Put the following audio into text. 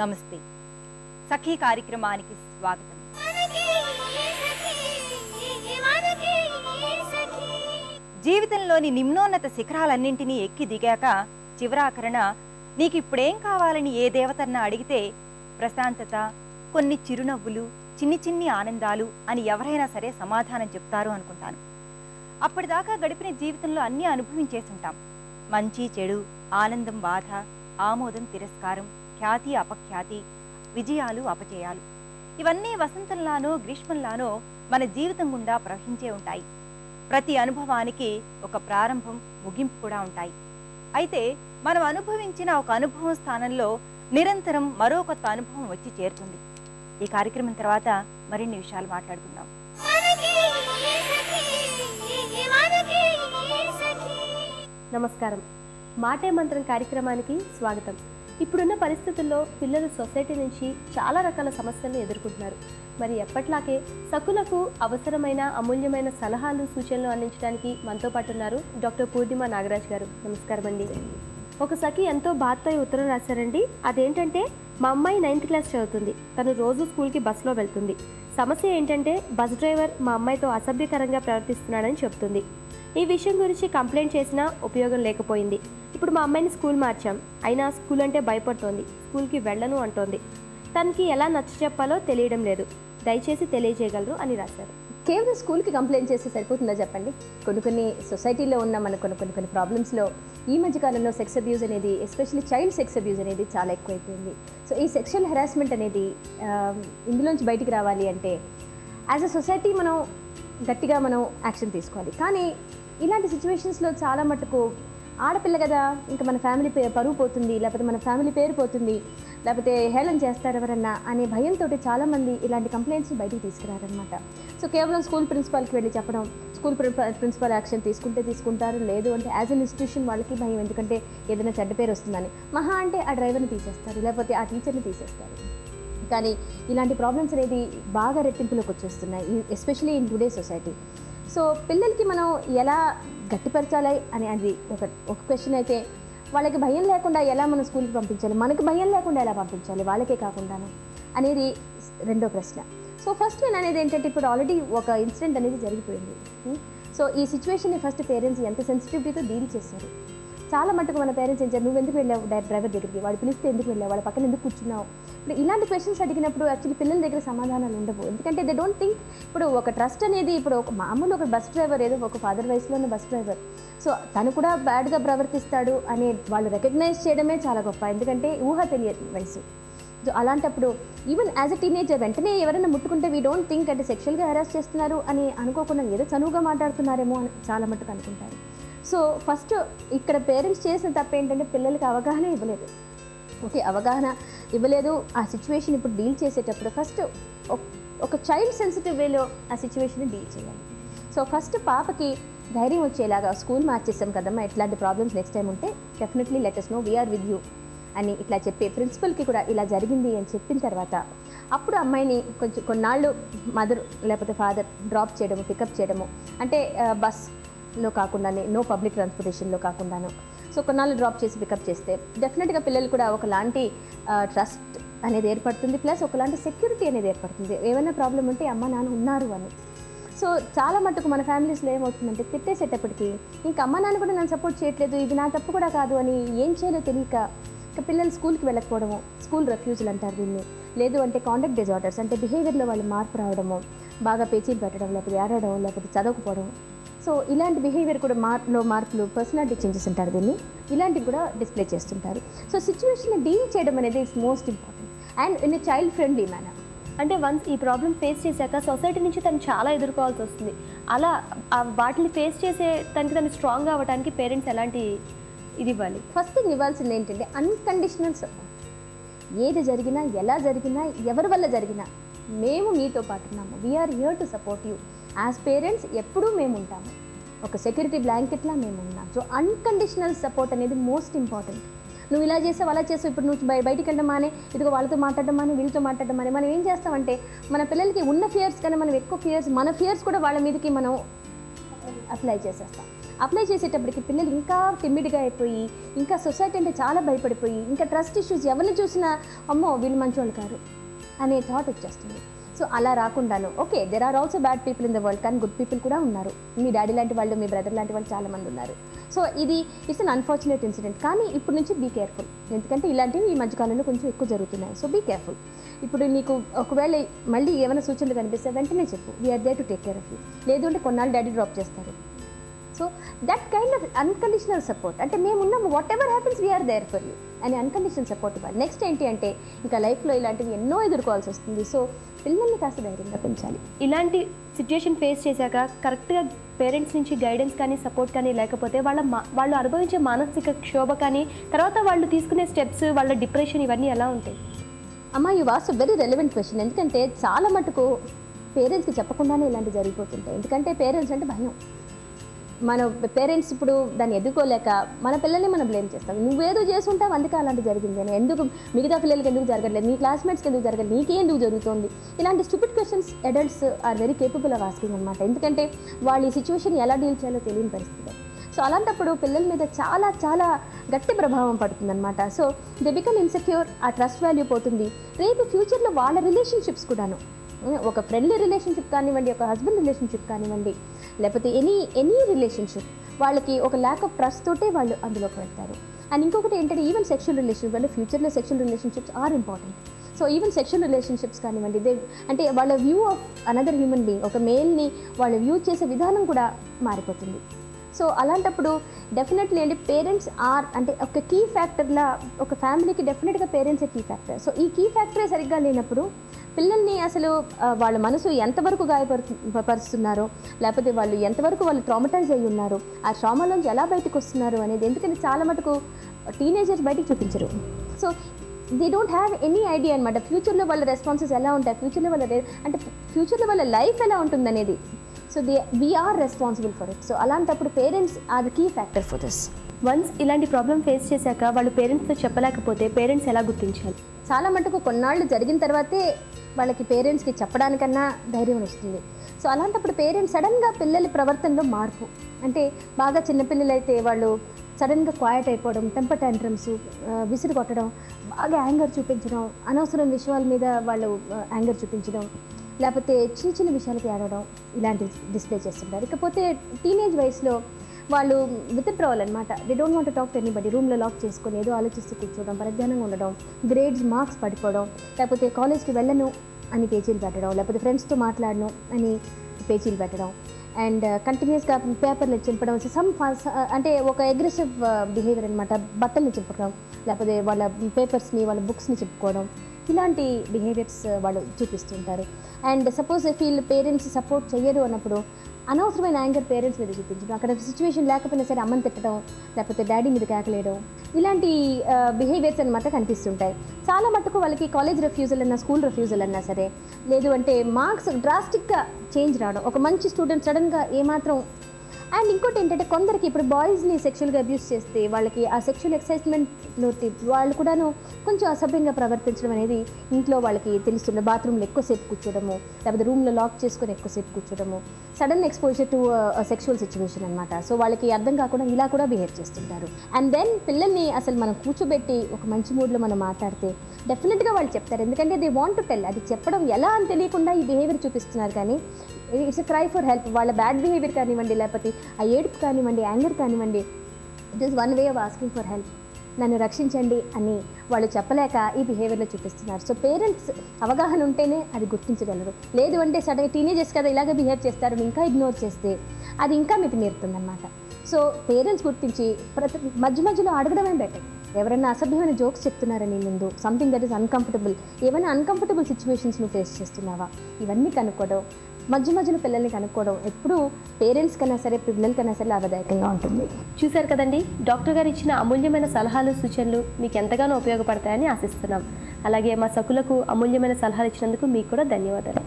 నమస్తే. సఖీ కార్యక్రమానికి స్వాగతం. జీవితంలోని నిమ్నోన్నత శిఖరాలన్నింటినీ ఎక్కి దిగాక చివరాకరణ నీకు ఇప్పుడేం కావాలని ఏ దేవతన్నా అడిగితే ప్రశాంతత కొన్ని చిరునవ్వులు చిన్ని చిన్ని ఆనందాలు అని ఎవరైనా సరే సమాధానం చెప్తారు అనుకుంటాను. అప్పటిదాకా గడిపిన జీవితంలో అన్నీ అనుభవించేసుంటాం. మంచి చెడు ఆనందం బాధ ఆమోదం తిరస్కారం ఖ్యాతి అపఖ్యాతి విజయాలు అపజయాలు. ఇవన్నీ వసంతంలానో గ్రీష్మంలానో మన జీవితం గుండా ప్రవహించే ఉంటాయి. ప్రతి అనుభవానికి ఒక ప్రారంభం ముగింపు కూడా ఉంటాయి. అయితే మనం అనుభవించిన ఒక అనుభవం స్థానంలో నిరంతరం మరో కొత్త అనుభవం వచ్చి చేరుతుంది. ఈ కార్యక్రమం తర్వాత మరిన్ని విషయాలు మాట్లాడుకుందాం. నమస్కారం. మాటే మంత్రం కార్యక్రమానికి స్వాగతం. ఇప్పుడున్న పరిస్థితుల్లో పిల్లలు సొసైటీ నుంచి చాలా రకాల సమస్యలను ఎదుర్కొంటున్నారు. మరి ఎప్పట్లాగే సకులకు అవసరమైన అమూల్యమైన సలహాలు సూచనలు అందించడానికి మనతో పాటు ఉన్నారు డాక్టర్ పూర్ణిమ నాగరాజ్ గారు. నమస్కారం అండి. ఒక సఖి ఎంతో బాధతో ఉత్తరం రాశారండి. అదేంటంటే మా అమ్మాయి నైన్త్ క్లాస్ చదువుతుంది. తను రోజు స్కూల్కి బస్సులో వెళ్తుంది. సమస్య ఏంటంటే బస్ డ్రైవర్ మా అమ్మాయితో అసభ్యకరంగా ప్రవర్తిస్తున్నాడని చెబుతుంది ఈ విషయం గురించి కంప్లైంట్ చేసినా ఉపయోగం లేకపోయింది. ఇప్పుడు మా అమ్మాయిని స్కూల్ మార్చాం. అయినా స్కూల్ అంటే భయపడుతోంది. స్కూల్కి వెళ్ళను అంటోంది. తనకి ఎలా నచ్చ చెప్పాలో తెలియడం లేదు. దయచేసి తెలియజేయగలరు అని రాశారు. కేవలం స్కూల్కి కంప్లైంట్ చేస్తే సరిపోతుందా చెప్పండి? కొన్ని కొన్ని సొసైటీలో ఉన్న మన కొన్ని కొన్ని కొన్ని ప్రాబ్లమ్స్లో ఈ మధ్యకాలంలో సెక్స్ అబ్యూజ్ అనేది ఎస్పెషల్లీ చైల్డ్ సెక్స్ అబ్యూజ్ అనేది చాలా ఎక్కువైపోయింది. సో ఈ సెక్షువల్ హెరాస్మెంట్ అనేది ఇందులోంచి బయటికి రావాలి అంటే యాజ్ అ సొసైటీ మనం గట్టిగా మనం యాక్షన్ తీసుకోవాలి. కానీ ఇలాంటి సిచ్యువేషన్స్లో చాలా మటుకు ఆడపిల్ల కదా ఇంకా మన ఫ్యామిలీ పే పరువు పోతుంది లేకపోతే మన ఫ్యామిలీ పేరు పోతుంది లేకపోతే హేళన చేస్తారు ఎవరన్నా అనే భయంతో చాలామంది ఇలాంటి కంప్లైంట్స్ని బయటికి తీసుకురారనమాట సో కేవలం స్కూల్ ప్రిన్సిపాల్కి వెళ్ళి చెప్పడం స్కూల్ ప్రిన్సిపల్ యాక్షన్ తీసుకుంటే తీసుకుంటారు లేదు అంటే యాజ్ అన్ ఇన్స్టిట్యూషన్ వాళ్ళకి భయం ఎందుకంటే ఏదైనా చెడ్డ పేరు వస్తుందని. మహా అంటే ఆ డ్రైవర్ని తీసేస్తారు లేకపోతే ఆ టీచర్ని తీసేస్తారు. కానీ ఇలాంటి ప్రాబ్లమ్స్ అనేది బాగా రెట్టింపులోకి వచ్చేస్తున్నాయి especially in today society so పిల్లలకి మనం ఎలా గట్టిపరచాలి అని అది ఒక ఒక క్వశ్చన్ అయితే వాళ్ళకి భయం లేకుండా ఎలా మనం స్కూల్కి పంపించాలి? మనకి భయం లేకుండా ఎలా పంపించాలి? వాళ్ళకే కాకుండాను అనేది రెండో ప్రశ్న. సో ఫస్ట్ నేను అనేది ఏంటంటే ఇప్పుడు ఆల్రెడీ ఒక ఇన్సిడెంట్ అనేది జరిగిపోయింది. Hmm? సో ఈ సిచ్యువేషన్ని ఫస్ట్ పేరెంట్స్ ఎంత సెన్సిటివిటీతో డీల్ చేశారు? చాలా మటుకు మన పేరెంట్స్ ఏం నువ్వు ఎందుకు వెళ్ళావు? డ్రైవర్ దగ్గరికి వాడు పిలిస్తే ఎందుకు వెళ్ళావు? వాళ్ళ పక్కన ఎందుకు కూర్చున్నావు? ఇప్పుడు ఇలాంటి క్వశ్చన్స్ అడిగినప్పుడు యాక్చువల్లీ పిల్లల దగ్గర సమాధానాలు ఉండవు. ఎందుకంటే దే డోంట్ థింక్ ఇప్పుడు ఒక ట్రస్ట్ అనేది ఇప్పుడు ఒక మామూలు ఒక బస్ డ్రైవర్ ఏదో ఒక ఫాదర్ వయసులో ఉన్న బస్ డ్రైవర్ సో తను కూడా బ్యాడ్గా ప్రవర్తిస్తాడు అనే వాళ్ళు రికగ్నైజ్ చేయడమే చాలా గొప్ప. ఎందుకంటే ఊహ తెలియదు వయసు. సో అలాంటప్పుడు ఈవెన్ యాజ్ అ టీనేజర్ వెంటనే ఎవరైనా ముట్టుకుంటే వీ డోంట్ థింక్ అంటే సెక్షువల్గా హెరాస్ చేస్తున్నారు అని అనుకోకుండా ఏదో చనువుగా మాట్లాడుతున్నారేమో అని చాలా మట్టుకు అనుకుంటారు. సో ఫస్ట్ ఇక్కడ పేరెంట్స్ చేసిన తప్ప ఏంటంటే పిల్లలకి అవగాహన ఇవ్వలేదు. ఓకే అవగాహన ఇవ్వలేదు. ఆ సిచ్యువేషన్ ఇప్పుడు డీల్ చేసేటప్పుడు ఫస్ట్ ఒక చైల్డ్ సెన్సిటివ్ వేలో ఆ సిచ్యువేషన్ డీల్ చేయాలి. సో ఫస్ట్ పాపకి ధైర్యం వచ్చేలాగా స్కూల్ మార్చేసాం కదమ్మా ఇట్లాంటి ప్రాబ్లమ్స్ నెక్స్ట్ టైం ఉంటే definitely let's know we are with you అని ఇట్లా చెప్పి ప్రిన్సిపల్కి కూడా ఇలా జరిగింది అని చెప్పిన తర్వాత అప్పుడు అమ్మాయిని కొంచెం కొన్నాళ్ళు మదర్ లేకపోతే ఫాదర్ డ్రాప్ చేయడము పికప్ చేయడము అంటే బస్లో కాకుండానే నో పబ్లిక్ ట్రాన్స్పోర్టేషన్లో కాకుండాను. సో కొన్నాళ్ళు డ్రాప్ చేసి పికప్ చేస్తే డెఫినెట్గా పిల్లలు కూడా ఒకలాంటి ట్రస్ట్ అనేది ఏర్పడుతుంది. ప్లస్ ఒకలాంటి సెక్యూరిటీ అనేది ఏర్పడుతుంది. ఏమైనా ప్రాబ్లం ఉంటే అమ్మ నాన్న ఉన్నారు అని. సో చాలా మటుకు మన ఫ్యామిలీస్లో ఏమవుతుందంటే తిట్టేసేటప్పటికి ఇంకా అమ్మ నాన్న కూడా నన్ను సపోర్ట్ చేయట్లేదు ఇది నా తప్పు కూడా కాదు అని ఏం చేయాలో తెలియక ఇంకా పిల్లలు స్కూల్కి వెళ్ళకపోవడము స్కూల్ రెఫ్యూజులు అంటారు దీన్ని. లేదు అంటే కాండక్ట్ డిజార్డర్స్ అంటే బిహేవియర్లో వాళ్ళు మార్పు రావడము బాగా పేచీలు పెట్టడం లేకపోతే ఏడవడం లేకపోతే చదవకపోవడం సో ఇలాంటి బిహేవియర్ కూడా మార్పులో మార్పులు పర్సనాలిటీ చేంజెస్ అంటారు దీన్ని. ఇలాంటివి కూడా డిస్ప్లే చేస్తుంటారు. సో సిచ్యువేషన్ డీల్ చేయడం అనేది it's most important and in a child friendly manner అంటే వన్స్ ఈ ప్రాబ్లం ఫేస్ చేశాక సొసైటీ నుంచి తను చాలా ఎదుర్కోవాల్సి వస్తుంది. అలా ఆ వాటిని ఫేస్ చేసే తనకి తను స్ట్రాంగ్ అవ్వడానికి పేరెంట్స్ ఎలాంటి ఇది ఇవ్వాలి? ఫస్ట్ థింగ్ ఇవ్వాల్సింది ఏంటంటే అన్కండిషనల్ సపోర్ట్ ఏది జరిగినా ఎలా జరిగినా ఎవరి వల్ల జరిగినా మేము మీతో పాటు ఉన్నాము. We are here to support you as parents ఎప్పుడూ మేము ఉంటాము ఒక సెక్యూరిటీ బ్లాంకెట్లా మేము ఉన్నాం సో అన్కండిషనల్ సపోర్ట్ అనేది మోస్ట్ ఇంపార్టెంట్ నువ్వు ఇలా చేసావు అలా చేసావు ఇప్పుడు నువ్వు బయ బయటికి వెళ్ళడం మానే ఇదిగో వాళ్ళతో మాట్లాడడం మానే వీళ్ళతో మాట్లాడడం మానే మనం ఏం చేస్తామంటే మన పిల్లలకి ఉన్న ఫియర్స్ కన్నా మనం ఎక్కువ ఫియర్స్ మన ఫియర్స్ కూడా వాళ్ళ మీదకి మనం అప్లై చేసేస్తాం. అప్లై చేసేటప్పటికి పిల్లలు ఇంకా టిమ్మిడ్గా అయిపోయి ఇంకా సొసైటీ అంటే చాలా భయపడిపోయి ఇంకా ట్రస్ట్ ఇష్యూస్ ఎవరిని చూసినా అమ్మో వీళ్ళు మంచోళ్ళు కారు అనే థాట్ వచ్చేస్తుంది. సో అలా రాకుండాను. Okay there are also bad people in the world కానీ గుడ్ పీపుల్ కూడా ఉన్నారు. మీ డాడీ లాంటి వాళ్ళు మీ బ్రదర్ లాంటి వాళ్ళు చాలా మంది ఉన్నారు. సో ఇది ఇట్స్ అన్ అన్ఫార్చునేట్ ఇన్సిడెంట్ కానీ ఇప్పుడు నుంచి బీ కేర్ఫుల్ ఎందుకంటే ఇలాంటివి ఈ మధ్యకాలంలో కొంచెం ఎక్కువ జరుగుతున్నాయి. సో బీ కేర్ఫుల్ ఇప్పుడు నీకు ఒకవేళ మళ్ళీ ఏమైనా సూచనలు కనిపిస్తే వెంటనే చెప్పు. We are there to take care of you లేదు అంటే కొన్నాళ్ళు డాడీ డ్రాప్ చేస్తారు. So that kind of unconditional support అంటే మేము ఉన్నాము whatever happens we are there for you అని అన్కండిషనల్ సపోర్ట్ ఇవ్వాలి. నెక్స్ట్ ఏంటి అంటే ఇంకా లైఫ్లో ఇలాంటివి ఎన్నో ఎదుర్కోవాల్సి వస్తుంది. సో పిల్లల్ని కాస్త ధైర్యంగా పెంచాలి. ఇలాంటి సిచ్యుయేషన్ ఫేస్ చేశాక కరెక్ట్గా పేరెంట్స్ నుంచి గైడెన్స్ కానీ సపోర్ట్ కానీ లేకపోతే వాళ్ళ మా వాళ్ళు అనుభవించే మానసిక క్షోభ కానీ తర్వాత వాళ్ళు తీసుకునే స్టెప్స్ వాళ్ళ డిప్రెషన్ ఇవన్నీ ఎలా ఉంటాయి? అమ్మ you was very relevant question ఎందుకంటే చాలా మటుకు పేరెంట్స్కి చెప్పకుండానే ఇలాంటివి జరిగిపోతుంటాయి. ఎందుకంటే పేరెంట్స్ అంటే భయం. మన పేరెంట్స్ ఇప్పుడు దాన్ని ఎదుర్కోలేక మన పిల్లల్ని మనం బ్లేమ్ చేస్తాం. నువ్వేదో చేస్తుంటావు అందుకే అలాంటి జరిగింది అని. ఎందుకు మిగతా పిల్లలకి ఎందుకు జరగట్లేదు? నీ క్లాస్మేట్స్కి ఎందుకు జరగలేదు నీకే ఎందుకు జరుగుతుంది? ఇలాంటి stupid questions adults are very capable of asking అనమాట ఎందుకంటే వాళ్ళు ఈ సిచ్యువేషన్ ఎలా డీల్ చేయాలో తెలియని పరిస్థితి. సో అలాంటప్పుడు పిల్లల మీద చాలా చాలా గట్టి ప్రభావం పడుతుందన్నమాట సో దే బికమ్ ఇన్సెక్యూర్ ఆ ట్రస్ట్ వాల్యూ పోతుంది. రేపు ఫ్యూచర్లో వాళ్ళ రిలేషన్షిప్స్ కూడాను. ఒక ఫ్రెండ్లీ రిలేషన్షిప్ కానివ్వండి ఒక హస్బెండ్ రిలేషన్షిప్ కానివ్వండి లేకపోతే ఎనీ ఎనీ రిలేషన్షిప్ వాళ్ళకి ఒక ల్యాక్ ఆఫ్ ట్రస్ట్ తోటే వాళ్ళు అందులోకి వెళ్తారు అండ్ ఇంకొకటి ఏంటంటే ఈవెన్ సెక్షువల్ రిలేషన్షిప్ అంటే ఫ్యూచర్లో sexual relationships are important so even sexual relationships కానివ్వండి దే అంటే వాళ్ళ view of another human being ఒక మేల్ని వాళ్ళు వ్యూ చేసే విధానం కూడా మారిపోతుంది. సో అలాంటప్పుడు డెఫినెట్లీ అంటే పేరెంట్స్ ఆర్ అంటే ఒక కీ ఫ్యాక్టర్లా ఒక ఫ్యామిలీకి డెఫినెట్గా పేరెంట్సే కీ ఫ్యాక్టర్ సో ఈ కీ ఫ్యాక్టరే సరిగ్గా లేనప్పుడు పిల్లల్ని అసలు వాళ్ళ మనసు ఎంతవరకు గాయపరుచు పరుస్తున్నారో లేకపోతే వాళ్ళు ఎంతవరకు వాళ్ళు ట్రామటైజ్ అయ్యి ఉన్నారు ఆ ట్రామాలోంచి ఎలా బయటకు వస్తున్నారు అనేది ఎందుకంటే చాలా మటుకు టీనేజర్స్ బయటకు చూపించరు. So they don't have any idea అనమాట ఫ్యూచర్లో వాళ్ళ రెస్పాన్సెస్ ఎలా ఉంటాయి? ఫ్యూచర్లో వాళ్ళ అంటే ఫ్యూచర్లో వాళ్ళ లైఫ్ ఎలా ఉంటుందనేది. So they we are responsible for it so అలాంటప్పుడు parents are the key factor for this once ఇలాంటి ప్రాబ్లం ఫేస్ చేశాక వాళ్ళు పేరెంట్స్తో చెప్పలేకపోతే పేరెంట్స్ ఎలా గుర్తించాలి? చాలా మటుకు కొన్నాళ్ళు జరిగిన తర్వాతే వాళ్ళకి పేరెంట్స్కి చెప్పడానికన్నా ధైర్యం వస్తుంది. సో అలాంటప్పుడు పేరెంట్స్ సడన్గా పిల్లల ప్రవర్తనలో మార్పు. అంటే బాగా చిన్నపిల్లలు అయితే వాళ్ళు సడన్గా క్వాయట్ అయిపోవడం టెంపర్ టాంట్రమ్స్ విసిరి కొట్టడం బాగా యాంగర్ చూపించడం అనవసరం విషయాల మీద వాళ్ళు యాంగర్ చూపించడం లేకపోతే చిన్న చిన్న విషయాలకి ఏడవడం ఇలాంటివి డిస్ప్లే చేస్తుంటారు. ఇకపోతే టీనేజ్ వయసులో వాళ్ళు విత్డ్రావల్ అనమాట they don't want talk to anybody రూమ్లో లాక్ చేసుకొని ఏదో ఆలోచిస్తూ కూర్చోవడం పరధ్యానంగా ఉండడం గ్రేడ్స్ మార్క్స్ పడిపోవడం లేకపోతే కాలేజ్కి వెళ్ళను అని పేజీలు పెట్టడం లేకపోతే ఫ్రెండ్స్తో మాట్లాడను అని పేజీలు పెట్టడం. అండ్ కంటిన్యూస్గా పేపర్లు చింపడం సమ్ uh, అంటే ఒక అగ్రెసివ్ బిహేవియర్ అనమాట బట్టల్ని చింపడం లేకపోతే వాళ్ళ పేపర్స్ని వాళ్ళ బుక్స్ని చెప్పుకోవడం ఇలాంటి బిహేవియర్స్ uh, వాళ్ళు చూపిస్తుంటారు. అండ్ సపోజ్ వీళ్ళు పేరెంట్స్ సపోర్ట్ చేయరు అన్నప్పుడు అనవసరమైన యాంగర్ పేరెంట్స్ మీద చూపించడం అక్కడ సిచ్యువేషన్ లేకపోయినా సరే అమ్మని తిట్టడం లేకపోతే డాడీ మీద కేకలేయడం ఇలాంటి బిహేవియర్స్ అనమాట కనిపిస్తుంటాయి. చాలా మటుకు వాళ్ళకి కాలేజ్ రిఫ్యూజల్ అన్నా స్కూల్ రిఫ్యూజల్ అన్నా సరే లేదు అంటే మార్క్స్ డ్రాస్టిక్గా చేంజ్ రావడం. ఒక మంచి స్టూడెంట్ సడన్గా ఏమాత్రం అండ్ ఇంకోటి ఏంటంటే కొందరికి ఇప్పుడు బాయ్స్ని సెక్షువల్గా అబ్యూస్ చేస్తే వాళ్ళకి ఆ సెక్షువల్ ఎక్సైట్మెంట్లో వాళ్ళు కూడాను కొంచెం అసభ్యంగా ప్రవర్తించడం అనేది ఇంట్లో వాళ్ళకి తెలుస్తుంది బాత్రూమ్లో ఎక్కువసేపు కూర్చోడము లేకపోతే రూమ్లో లాక్ చేసుకొని ఎక్కువసేపు కూర్చోడము. Sudden exposure to sexual situation అనమాట సో వాళ్ళకి అర్థం కాకుండా ఇలా కూడా బిహేవ్ చేస్తుంటారు. అండ్ దెన్ పిల్లల్ని అసలు మనం కూర్చోబెట్టి ఒక మంచి మూడ్లో మనం మాట్లాడితే డెఫినెట్గా వాళ్ళు చెప్తారు. ఎందుకంటే దే వాంట్ టు టెల్ అది చెప్పడం ఎలా అని తెలియకుండా ఈ బిహేవియర్ చూపిస్తున్నారు కానీ ఇట్స్ క్రై ఫర్ హెల్ప్ వాళ్ళ బ్యాడ్ బిహేవియర్ కానివ్వండి లేకపోతే ఆ ఏడుపు కానివ్వండి యాంగర్ కానివ్వండి it is one way of asking for help నన్ను రక్షించండి అని వాళ్ళు చెప్పలేక ఈ బిహేవియర్లో చూపిస్తున్నారు. సో పేరెంట్స్ అవగాహన ఉంటేనే అది గుర్తించగలరు. లేదు అంటే సడన్గా టీనేజర్స్ కదా ఇలాగే బిహేవ్ చేస్తారు ఇంకా ఇగ్నోర్ చేస్తే అది ఇంకా మితిమీరుతుందన్నమాట సో పేరెంట్స్ గుర్తించి ప్రతి మధ్య మధ్యలో అడగడమే బెటర్ ఎవరైనా అసభ్యమైన జోక్స్ చెప్తున్నారని ముందు? సంథింగ్ దట్ ఈస్ అన్కంఫర్టబుల్ ఏమైనా అన్కంఫర్టబుల్ సిచ్యువేషన్స్ నువ్వు ఫేస్ చేస్తున్నావా? ఇవన్నీ కనుక్కోవడం మధ్య మధ్యలో పిల్లల్ని కనుక్కోవడం ఎప్పుడూ పేరెంట్స్ కన్నా సరే పిల్లలకైనా సరే లాభదాయకంగా ఉంటుంది. చూశారు కదండి? డాక్టర్ గారు ఇచ్చిన అమూల్యమైన సలహాలు సూచనలు మీకు ఎంతగానో ఉపయోగపడతాయని ఆశిస్తున్నాం. అలాగే మా సకులకు అమూల్యమైన సలహాలు ఇచ్చినందుకు మీకు కూడా ధన్యవాదాలు.